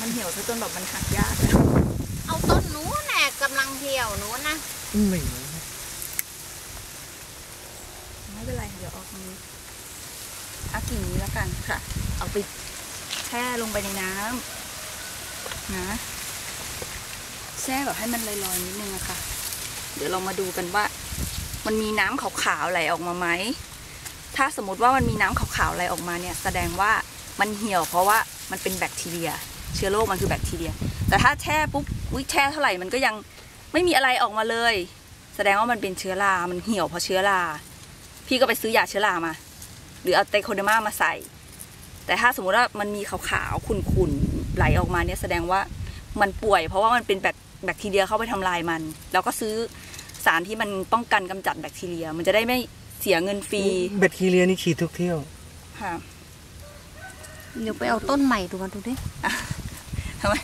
มันเหี่ยวซะจนแบบมันหักยากแล้วเอาต้นนู้นแหละกำลังเหี่ยวนู้นนะไม่ไม่เป็นไรเดี๋ยวเออกมือเอากิ่งนี้แล้วกันค่ะ เอาไปแช่ลงไปในน้ำนะแช่แบบให้มันลอยๆนิดนึงอะค่ะ เดี๋ยวเรามาดูกันว่า มันมีน้ำขาวๆไหลออกมาไหมถ้าสมมติว่ามันมีน้ำขาวๆไหลออกมาเนี่ย แสดงว่ามันเหี่ยวเพราะว่ามันเป็นแบคทีเรีย เชื้อโรคมันคือแบคทีเรีย แต่ถ้าแช่ปุ๊บวิแช่เท่าไหร่มันก็ยังไม่มีอะไรออกมาเลย แสดงว่ามันเป็นเชื้อรา มันเหี่ยวเพราะเชื้อรา พี่ก็ไปซื้อยาเชื้อรามา หรือเอาไตโคเดอร์มามาใส่ แต่ถ้าสมมติว่ามันมีขาวๆขุ่นๆไหลออกมาเนี่ยแสดงว่ามันป่วย เพราะว่ามันเป็นแบคแบคทีเรียเข้าไปทำลายมัน แล้วก็ซื้อสารที่มันป้องกันกำจัดแบคทีเรีย มันจะได้ไม่เสียเงินฟรี แบคทีเรียนี่ฉีดทุกเที่ยว ค่ะ เดี๋ยวไปเอาต้นใหม่ดูมาดูดิ ทำไม